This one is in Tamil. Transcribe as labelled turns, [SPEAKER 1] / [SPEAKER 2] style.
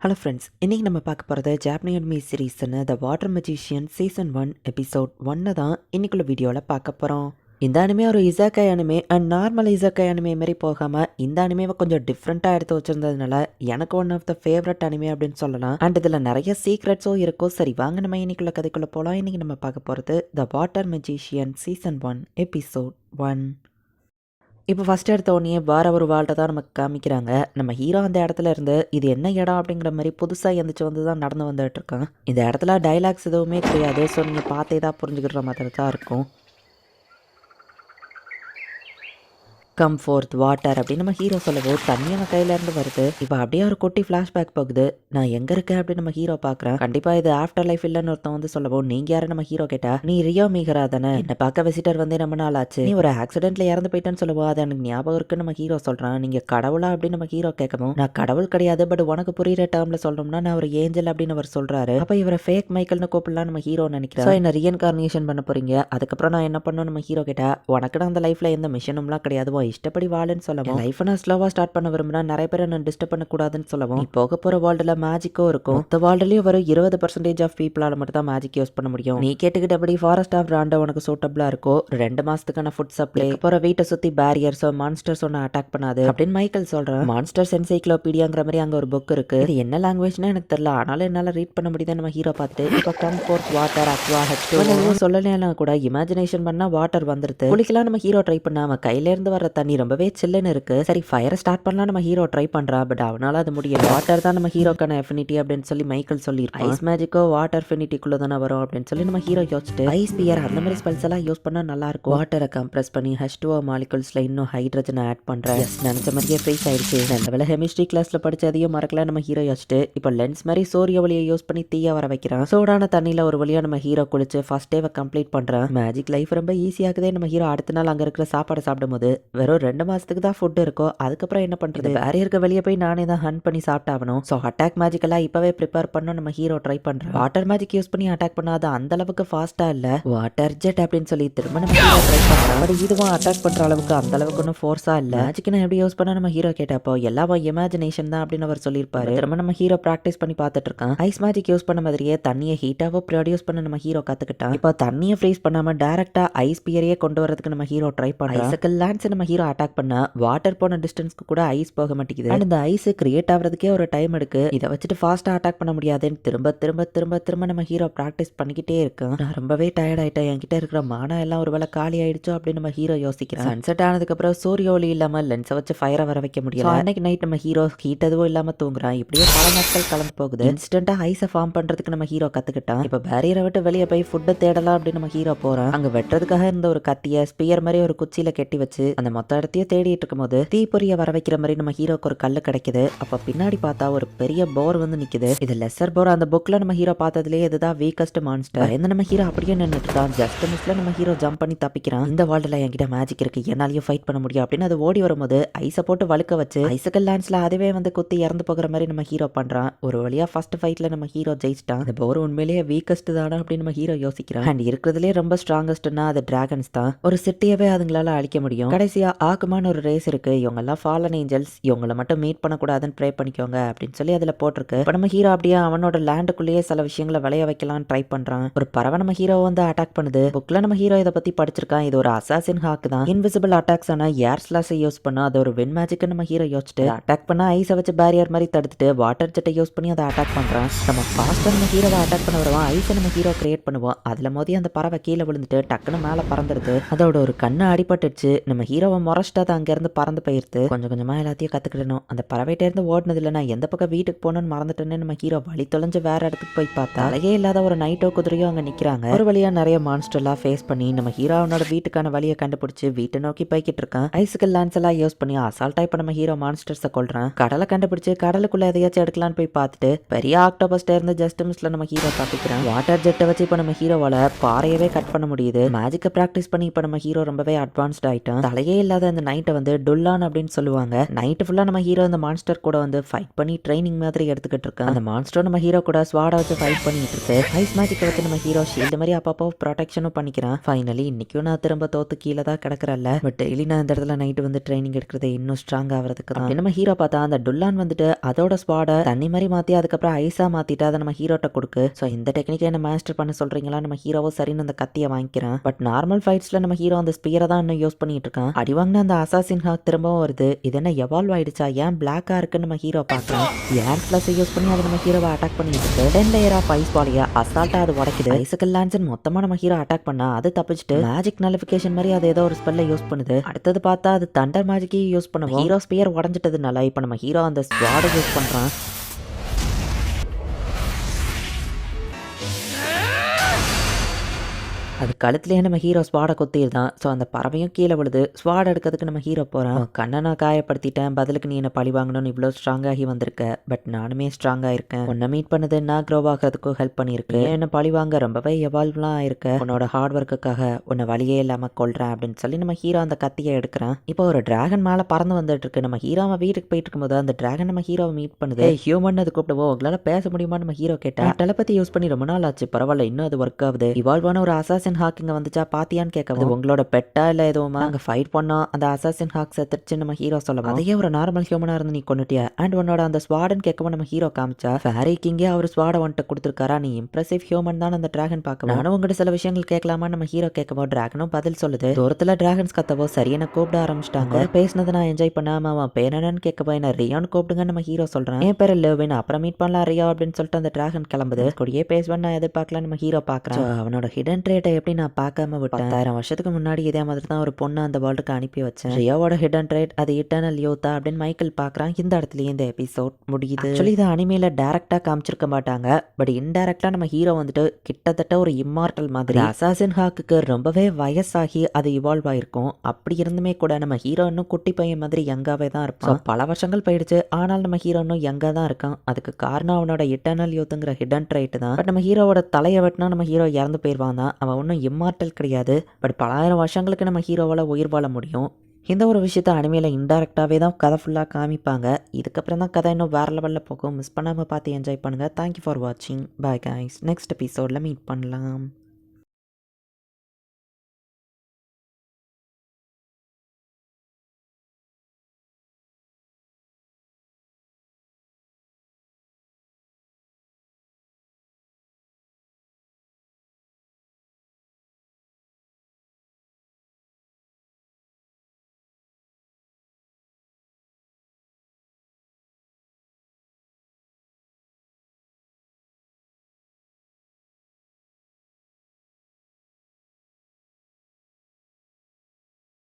[SPEAKER 1] ஹலோ ஃப்ரெண்ட்ஸ் இன்றைக்கி நம்ம பார்க்க போகிறது ஜாப்னியன் மீ சீரீஸ்னு the water magician season one episode ஒன்று தான் இன்றைக்குள்ள வீடியோவில் பார்க்க போகிறோம் இந்த அனிமே ஒரு இசாக்கை அனிமே அண்ட் நார்மல் இசாக்கை அனிமே மாரி போகாமல் இந்த அனிமேவை கொஞ்சம் டிஃப்ரெண்ட்டாக எடுத்து வச்சிருந்ததுனால எனக்கு one of the favourite anime அப்படின்னு சொல்லலாம். அண்ட் இதில் நிறைய சீக்ரெட்ஸும் இருக்கும். சரி வாங்க நம்ம இன்னைக்குள்ள கதைக்குள்ளே போகலாம் இன்றைக்கி நம்ம பார்க்க போகிறது the water magician season one episode one இப்போ ஃபஸ்ட் எடுத்த உடனே வேற ஒரு வாழ்க்கை தான் நமக்கு காமிக்கிறாங்க. நம்ம ஹீரோ அந்த இடத்துல இருந்து இது என்ன இடம் அப்படிங்கிற மாதிரி புதுசாக எந்திரிச்சு வந்து தான் நடந்து வந்துட்டு இருக்கான். இந்த இடத்துல டைலாக்ஸ் எதுவுமே கிடையாது. ஸோ நீங்கள் பார்த்தே தான் புரிஞ்சுக்கிற மாதிரி தான் இருக்கும். கம் ஃபோர்த் வாட்டர் அப்படின்னு நம்ம ஹீரோ சொல்லவோ தண்ணி நம்ம கையில இருந்து வருது. இப்போ அப்படியே ஒரு குட்டி ஃப்ளாஷ்பேக் போகுது. நான் எங்க இருக்கேன் அப்படின்னு நம்ம ஹீரோ பாக்குறேன் கண்டிப்பா இது ஆஃப்டர் லைஃப் இல்லைன்னு ஒருத்தன் வந்து சொல்லவோ நீங்க யாரு நம்ம ஹீரோ கேட்டா நீ ரியோ மீகரா தானே? என்ன பார்க்க விசிட்டர் வந்து ரொம்ப நாள் ஆச்சு? நீ ஒரு ஆக்சிடென்ட்ல இறந்து போயிட்டேன்னு சொல்லவோ அது எனக்கு ஞாபகம் இருக்குன்னு நம்ம ஹீரோ சொல்றான். நீங்க கடவுளா அப்படின்னு நம்ம ஹீரோ கேட்கவும் நான் கடவுள் கிடையாது பட் உனக்கு புரியுற டேர்ம்ல சொல்லணும்னா நான் ஒரு ஏஞ்சல் அப்படின்னு அவர் சொல்றாரு. அப்ப இவரை ஃபேக் மைக்கல்னு கூப்பிடலாம் நம்ம ஹீரோ நினைக்கிறேன் என்ன ரீஎன்கார்னேஷன் பண்ண போறீங்க? அதுக்கப்புறம் நான் என்ன பண்ணணும் நம்ம ஹீரோ கேட்டா உனக்கு அந்த லைஃப்ல எந்த மிஷனும்லாம் கிடையாது இஷ்டப்படி வாழுன்னு சொல்லவும். லைஃப் நான் ஸ்லோவா ஸ்டார்ட் பண்ண விரும்புனா நிறைய பேரை நான் டிஸ்டர்ப் பண்ணக்கூடாதுன்னு சொல்லவும். போக போற வேர்ல்டுல மேஜிக்கும் இருக்கும். மொத்த வேர்ல்டுலயும் வரும் இருபது பர்சன்டேஜ் ஆஃப் பீப்புளால மட்டும் தான் மேஜிக் யூஸ் பண்ண முடியும். நீ கேட்டுக்கிட்டபடி ஃபாரஸ்ட் ஆஃப் ராண்டா உனக்கு சூட்டபிளா இருக்கும் ரெண்டு மாசத்துக்கான ஃபுட் சப்ளை போற வீட்டை சுத்தி பேரியர்ஸோ மான்ஸ்டர்ஸ் ஒன்று அட்டாக் பண்ணாது. அப்படின்னு மைக்கேல் சொல்றேன் மான்ஸ்டர்ஸ் என்சைக்ளோபீடியாங்கிற மாதிரி அங்க ஒரு புக் இருக்கு. இது என்ன லாங்குவேஜ்னு எனக்கு தெரியல. ஆனாலும் என்னால ரீட் பண்ண முடியுது நம்ம ஹீரோ பார்த்துட்டு. இப்போ come forth water aqua H சொல்லலாம் கூட இமேஜினேஷன் பண்ணா வாட்டர் வந்துருது. குளிக்கலாம் நம்ம ஹீரோ ட்ரை பண்ணா அவன் கையில இருந்து வர தண்ணி ரொம்பவே சில்லுன்னு இருக்கு. சரி ஃபயரை ஸ்டார்ட் பண்ணலாம் நம்ம ஹீரோ ட்ரை பண்றான் பட் அவனால அது முடியல. வாட்டர் தான் நம்ம ஹீரோக்கான எஃபினிட்டி அப்படின்னு சொல்லி மைக்கேல் சொல்லியிருப்பான். ஐஸ் மேஜிக்கோ வாட்டர் ஃபினிட்டிக்குள்ள தானே வரும் அப்படின்னு சொல்லி நம்ம ஹீரோ யோசிச்சுட்டு ஐஸ் பியர் அந்த மாதிரி ஸ்பெல்ஸ் எல்லாம் யூஸ் பண்ணா நல்லா இருக்கும். வாட்டரை கம்ப்ரஸ் பண்ணி ஹெச் டூ மாலிகுல்ஸ்ல இன்னும் ஹைட்ரஜனை ஆட் Yes, நினைச்ச மாதிரியே ஃப்ரீஸ் ஆயிடுச்சு. நல்ல வேலை கெமிஸ்ட்ரி கிளாஸ்ல படிச்ச அதையும் மறக்கல நம்ம ஹீரோ யோசிச்சுட்டு இப்போ லென்ஸ் மாதிரி சூரிய ஒளியை யூஸ் பண்ணி தீய வர வைக்கிறான். சூடான தண்ணியில ஒரு வழியா நம்ம ஹீரோ குளிச்சு ஃபர்ஸ்ட் டேவை கம்ப்ளீட் பண்றான். மேஜிக் லைஃப் ரொம்ப ஈஸியாகுதே நம்ம ஹீரோ அடுத்த நாள் அங்க இருக்கிற சாப்பாடு சாப்பிடும்போது வெறும் ரெண்டு மாசத்துக்கு தான் ஃபுட் இருக்கும் அதுக்கப்புறம் என்ன பண்றது? பேரியருக்கு வெளியே போய் நானே தான் ஹண்ட் பண்ணி சாப்பிட்டாகணும். ஸோ அட்டாக் மேஜிக் எல்லாம் இப்பவே ப்ரிப்பேர் பண்ண நம்ம ஹீரோ ட்ரை பண்றோம். வாட்டர் மேஜிக் யூஸ் பண்ணி அட்டாக் பண்ணாத அந்த அளவுக்கு ஃபாஸ்டா இல்ல. வாட்டர் ஜெட் அப்படின்னு சொல்லி திரும்ப நம்ம ஹீரோ ட்ரை பண்றோம். பட் இதுவும் அட்டாக் பண்ற அளவுக்கு அந்த அளவுக்கு ஒன்றும் ஃபோர்ஸா இல்ல. மேஜிக் நான் எப்படி யூஸ் பண்ண நம்ம ஹீரோ கேட்டப்போ எல்லாமே இமேஜினேஷன் தான் அப்படின்னு அவர் சொல்லியிருப்பாரு. திரும்ப நம்ம ஹீரோ ப்ராக்டிஸ் பண்ணி பார்த்துட்டு இருக்கான். ஐஸ் மேஜிக் யூஸ் பண்ண மாதிரியே தண்ணியை ஹீட்டாவோ ப்ரொடியூஸ் பண்ண நம்ம ஹீரோ கத்துக்கிட்டான். இப்போ தண்ணியை ஃப்ரீஸ் பண்ணாம டேரக்டா ஐஸ் பியரையே கொண்டு வரதுக்கு நம்ம ஹீரோ ட்ரை பண்றோம். ஐஸுக்கு லேண்ட்ஸ் நம்ம ஹீரோ அட்டாக் பண்ண வாட்டர் போன டிஸ்டன்ஸ்க்கு கூட ஐஸ் போக மாட்டேங்குது. அண்ட் இந்த ஐஸ் கிரியேட் ஆகிறதுக்கே ஒரு டைம் எடுக்கு. இதை வச்சுட்டு ஃபாஸ்டா அட்டாக் பண்ண முடியாதுன்னு திரும்ப திரும்ப திரும்ப திரும்ப நம்ம ஹீரோ ப்ராக்டிஸ் பண்ணிக்கிட்டே இருக்கேன். நான் ரொம்பவே டயர்ட் ஆயிட்டேன். என்கிட்ட இருக்கிற மானா எல்லாம் ஒரு வேளை காலி ஆயிடுச்சோ அப்படின்னு நம்ம ஹீரோ யோசிக்கிறேன். சன்செட் ஆனதுக்கு அப்புறம் சூரிய ஒளி இல்லாம லென்ஸை வச்சு ஃபயரை வர வைக்க முடியல. அன்னைக்கு நைட் நம்ம ஹீரோ ஹீட் எதுவும் இல்லாம தூங்குறான். இப்படியே பல நாட்கள் கலந்து போகுது. இன்ஸ்டன்டா ஐஸை ஃபார்ம் பண்றதுக்கு நம்ம ஹீரோ கத்துக்கிட்டான். இப்ப பேரியரை விட்டு வெளியே போய் ஃபுட்டை தேடலாம் அப்படின்னு நம்ம ஹீரோ போறான். அங்க வெட்டுறதுக்காக இருந்த ஒரு கத்திய ஸ்பியர் மாதிரி ஒரு குச்சியில கெட்டி வச்சு அந்த மொத்த இடத்தையும் தேடிட்டு இருக்கும்போது தீப்பொறிய வர வைக்கிற மாதிரி நம்ம ஹீரோக்கு ஒரு கல்லு கிடைக்குது. அப்ப பின்னாடி பார்த்தா ஒரு பெரிய போர் வந்து நிக்குது. இது லெசர் போர் அந்த புக்ல நம்ம ஹீரோ பார்த்ததுலயே இதுதான் வீக்கஸ்ட் மான்ஸ்டர் இந்த நம்ம ஹீரோ அப்படியே நின்றுட்டு தான் ஜஸ்ட் மிஸ்ல நம்ம ஹீரோ ஜம்ப் பண்ணி தப்பிக்கிறான். இந்த வேர்ல்டுல என்கிட்ட மேஜிக் இருக்கு. என்னாலயும் ஃபைட் பண்ண முடியும் அப்படின்னு அது ஓடி வரும்போது ஐஸை போட்டு வழுக்க வச்சு ஐசக்கல் லான்ஸ்ல அதுவே வந்து குத்தி இறந்து போகிற மாதிரி நம்ம ஹீரோ பண்றான். ஒரு வழியா ஃபர்ஸ்ட் ஃபைட்ல நம்ம ஹீரோ ஜெயிச்சிட்டான். அந்த போர் உண்மையிலேயே வீக்கஸ்ட் தானா அப்படின்னு நம்ம ஹீரோ யோசிக்கிறான். அண்ட் இருக்கிறதுலே ரொம்ப ஸ்ட்ராங்கஸ்ட்னா அது டிராகன்ஸ் தான். ஒரு சிட்டியவே அதுங்களால அழிக்க முடியும். கடைசியா ஆக்குமான்னு ஒரு ரேஸ் இருக்கு. இவங்க எல்லாம் ஃபாலன் ஏஞ்சல்ஸ் இவங்கள மட்டும் மீட் பண்ணக்கூடாதுன்னு ப்ரே பண்ணிக்கோங்க அப்படின்னு சொல்லி அதுல போட்டிருக்கு. இப்போ நம்ம ஹீரோ அப்படியே அவனோட லேண்டுக்குள்ளேயே சில விஷயங்களை விளைய வைக்கலாம் ட்ரை பண்றான். ஒரு பறவை நம்ம ஹீரோ வந்து அட்டாக் பண்ணுது. புக்ல நம்ம ஹீரோ இதை பத்தி படிச்சிருக்கான். இது ஒரு அசாசின் ஹாக் தான். இன்விசிபிள் அட்டாக்ஸ் ஆனா ஏர் ஸ்லாஸை யூஸ் பண்ணா அது ஒரு வின் மேஜிக் நம்ம ஹீரோ யோசிச்சுட்டு அட்டாக் பண்ணா ஐஸை வச்சு பேரியர் மாதிரி தடுத்துட்டு வாட்டர் ஜெட்டை யூஸ் பண்ணி அதை அட்டாக் பண்றான். நம்ம ஃபாஸ்ட்டாக நம்ம ஹீரோவை அட்டாக் பண்ண வருவோம் ஐஸை நம்ம ஹீரோ கிரியேட் பண்ணுவோம் அதுல மோதி அந்த பறவை கீழே விழுந்துட்டு டக்குன்னு மேலே பறந்துருது. அதோட ஒரு கண்ணு அடிபட்டுச்சு நம்ம ஹீரோவை முறைச்சிட்டு அது அங்கேருந்து பறந்து போயிருது கொஞ்சம் கொஞ்சமாக எல்லாத்தையும் கற்றுக்கிடணும் அந்த பறவைகிட்ட இருந்து ஓடினது நான் எந்த பக்கம் வீட்டுக்கு போகணும்னு மறந்துட்டேன்னு நம்ம ஹீரோ வழி தொலைஞ்சு வேற இடத்துக்கு போய் பார்த்தா அழகே இல்லாத ஒரு நைட்டோ குதிரையோ அங்கே நிக்கிறாங்க. ஒரு வழியா நிறைய மான்ஸ்டர்லாம் ஃபேஸ் பண்ணி நம்ம ஹீரோ வீட்டுக்கான வழியை கண்டுபிடிச்சி வீட்டை நோக்கி போய்கிட்டு இருக்கேன். ஐசிக்கல் லான்ஸ் எல்லாம் யூஸ் பண்ணி அசால்ட்டாக இப்போ நம்ம ஹீரோ மான்ஸ்டர்ஸை கொள்றேன் கடலை கண்டுபிடிச்சு கடலுக்குள்ள எதையாச்சும் எடுக்கலாம்னு போய் பார்த்துட்டு பெரிய ஆக்டோபஸ்டே இருந்து ஜஸ்ட் மிஸ்ல நம்ம ஹீரோ தப்பிக்கிறான். வாட்டர் ஜெட்டை வச்சு இப்போ நம்ம ஹீரோவால பாறையவே கட் பண்ண முடியுது. மேஜிக்கை ப்ராக்டிஸ் பண்ணி இப்போ நம்ம ஹீரோ ரொம்பவே அட்வான்ஸ்ட் ஆயிட்டோம் தலையே இல்லாத அந்த நைட்டை வந்து டுல்லான் அப்படின்னு சொல்லுவாங்க. நைட்டு ஃபுல்லாக நம்ம ஹீரோ அந்த மான்ஸ்டர் கூட வந்து ஃபைட் பண்ணி ட்ரைனிங் மாதிரி எடுத்துக்கிட்டு இருக்கேன். அந்த மான்ஸ்டர் நம்ம ஹீரோ கூட ஸ்வாடை வச்சு ஃபைட் பண்ணிட்டு இருக்கு. ஐஸ் மேஜிக்கை வச்சு நம்ம ஹீரோ ஷீல்டு மாதிரி அப்பப்போ ப்ரொடெக்ஷனும் பண்ணிக்கிறான். ஃபைனலி இன்னைக்கும் நான் திரும்ப தோத்து கீழே தான் கிடக்குறல்ல. பட் டெய்லி நான் இந்த இடத்துல நைட்டு வந்து ட்ரைனிங் எடுக்கிறது இன்னும் ஸ்ட்ராங் ஆகிறதுக்கு தான். நம்ம ஹீரோ பார்த்தா அந்த டுல்லான் வந்துட்டு அதோட ஸ்வாடை தண்ணி மாதிரி மாற்றி அதுக்கப்புறம் ஐஸாக மாற்றிட்டு அதை நம்ம ஹீரோட்ட கொடுக்கு. ஸோ இந்த டெக்னிக்கை என்ன மாஸ்டர் பண்ண சொல்கிறீங்களா நம்ம ஹீரோவோ சரின்னு அந்த கத்தியை வாங்கிக்கிறான். பட் நார்மல் ஃபைட்ஸில் நம்ம ஹீரோ அந்த ஸ்பியரை தான் இன்னும் யூஸ் பண்ணிட்டு இருக்கான். அடி வாங்கின அந்த அசாசின் ஹாக் திரும்பவும் வருது. இது என்ன எவால்வ் ஆயிடுச்சா? ஏன் பிளாக்காக இருக்குன்னு நம்ம ஹீரோ பார்க்குறோம்? ஏர் ப்ளஸ் யூஸ் பண்ணி அதை நம்ம ஹீரோவை அட்டாக் பண்ணிட்டு? இருக்கு டென் லேயர் ஆஃப் ஐஸ் பாலியா அசால்ட்டாக அது உடைக்குது. ஐசக்கல் லான்சன் மொத்தமாக நம்ம ஹீரோ அட்டாக் பண்ணா அது தப்பிச்சுட்டு மேஜிக் நலிஃபிகேஷன் மாதிரி அது ஏதோ ஒரு ஸ்பெல்ல யூஸ் பண்ணுது. அடுத்தது பார்த்தா அது தண்டர் மேஜிக்கையும் யூஸ் பண்ணுவோம். ஹீரோ ஸ்பியர் உடஞ்சிட்டதுனால இப்போ நம்ம ஹீரோ அந்த ஸ்வாடை யூஸ் பண்ணுறான் அது கழுத்துலேயே நம்ம ஹீரோ ஸ்வாடை குத்திருந்தான் ஸோ அந்த பறவையும் கீழே விழுது. ஸ்வாட் எடுக்கிறதுக்கு நம்ம ஹீரோ போகிறான் கண்ணை நான் காயப்படுத்திட்டேன். பதிலுக்கு நீ என்ன பழி வாங்கணும்னு இவ்வளோ ஸ்ட்ராங்காகி வந்திருக்க. பட் நானுமே ஸ்ட்ராங்காக இருக்கேன். உன்னை மீட் பண்ணது நான் க்ரோவ் ஆகிறதுக்கும் ஹெல்ப் பண்ணியிருக்கு. என்ன பழி வாங்க? ரொம்பவே எவால்வ்லாம் ஆயிருக்க. உன்னோட ஹார்ட் ஒர்க்குக்காக உன்னை வழியே இல்லாமல் கொள்றேன் அப்படின்னு சொல்லி நம்ம ஹீரோ அந்த கத்தியை எடுக்கிறான். இப்போ ஒரு டிராகன் மேலே பறந்து வந்துட்டு இருக்கு. நம்ம ஹீரோ அவன் வீட்டுக்கு போயிட்டு இருக்கும்போது அந்த டிராகன் நம்ம ஹீரோவை மீட் பண்ணுது. ஹியூமன் அது கூப்பிடுவோம் உங்களால் பேச முடியுமா நம்ம ஹீரோ கேட்டேன் டெலபதி யூஸ் பண்ணி ரொம்ப நாள் ஆச்சு. பரவாயில்ல. இன்னும் அது ஒர்க் ஆகுது. இவால்வான ஒரு அசாசன் ஹாக் இங்க வந்துச்சா? பாத்தியான்னு கேட்கவும். உங்களோட பெட்டா இல்ல எதுவுமா? அங்க ஃபைட் பண்ணோம் அந்த அசாசின் ஹாக் செத்துருச்சு நம்ம ஹீரோ சொல்லவும் அதையே ஒரு நார்மல் ஹியூமனா இருந்து நீ கொண்டுட்டியா அண்ட் உன்னோட அந்த ஸ்வாடன் கேட்கவும் நம்ம ஹீரோ காமிச்சா? ஃபேரி கிங்கே அவர் ஸ்வாட வந்துட்டு கொடுத்துருக்காரா? நீ இம்ப்ரெசிவ் ஹியூமன் தான் அந்த டிராகன் பார்க்க நானும் உங்ககிட்ட சில விஷயங்கள் கேட்கலாமா? நம்ம ஹீரோ கேட்கவும் டிராகனும் பதில் சொல்லுது. தூரத்துல டிராகன்ஸ் கத்தவோ சரி என்ன கூப்பிட ஆரம்பிச்சிட்டாங்க. பேசினதை நான் என்ஜாய் பண்ணாம அவன் பேர் என்னன்னு கேட்கவோ என்ன ரியான்னு கூப்பிடுங்க நம்ம ஹீரோ சொல்றேன். என் பேர் லெவின். அப்புறம் மீட் பண்ணலாம் ரியா அப்படின்னு சொல்லிட்டு அந்த டிராகன் கிளம்புது. கூடயே பேசுவேன் நான் எதிர்பார்க்கல நம்ம ஹீரோ பார்க்கறேன். அவனோட ஹிடன் ட்ரேட்டை எப்படி நான் பார்க்காம விட்டேன்? பத்தாயிரம் வருஷத்துக்கு முன்னாடி இதே மாதிரி தான் ஒரு பொண்ணு அந்த வேர்ல்டுக்கு அனுப்பி வச்சேன். ரியாவோட ஹிடன் ட்ரேட் அது இட்டர்னல் யூத்தா அப்படின்னு மைக்கேல் பார்க்கறான். இந்த இடத்துலயே இந்த எபிசோட் முடியுது. ஆக்சுவலி இது அனிமையில டேரக்டா காமிச்சிருக்க மாட்டாங்க. பட் இன்டெரக்டா நம்ம ஹீரோ வந்துட்டு கிட்டத்தட்ட ஒரு இம்மார்டல் மாதிரி. அசாசின் ஹாக்குக்கு ரொம்பவே வயசாகி அது இவால்வ் ஆயிருக்கும். அப்படி இருந்துமே கூட நம்ம ஹீரோ இன்னும் குட்டி பையன் மாதிரி யங்காவே தான் இருப்பான். பல வருஷங்கள் போயிடுச்சு. ஆனால் நம்ம ஹீரோ இன்னும் யங்கா தான் இருக்கான். அதுக்கு காரணம் அவனோட இட்டர்னல் யூத்துங்கிற ஹிடன் ட்ரைட் தான். பட் நம்ம ஹீரோவோட தலையை வெட்டினா நம்ம ஹீரோ இறந்து போயிடுவான் தான். அவன் ஒன்றும் இம்மார்டல் கிடையாது. பட் பலாயிரம் வருஷங்களுக்கு நம்ம ஹீரோவால் உயிர் வாழ முடியும். இந்த ஒரு விஷயத்த அனிமையில் இன்டெரக்டாகவே தான் கதை ஃபுல்லாக காமிப்பாங்க. இதுக்கப்புறம் தான் கதை இன்னும் வேறு லெவலில் போகும். மிஸ் பண்ணாமல் பார்த்து என்ஜாய் பண்ணுங்கள் தேங்க்யூ ஃபார் வாட்சிங் பாய் கைஸ் நெக்ஸ்ட் எபிசோடில் மீட் பண்ணலாம்.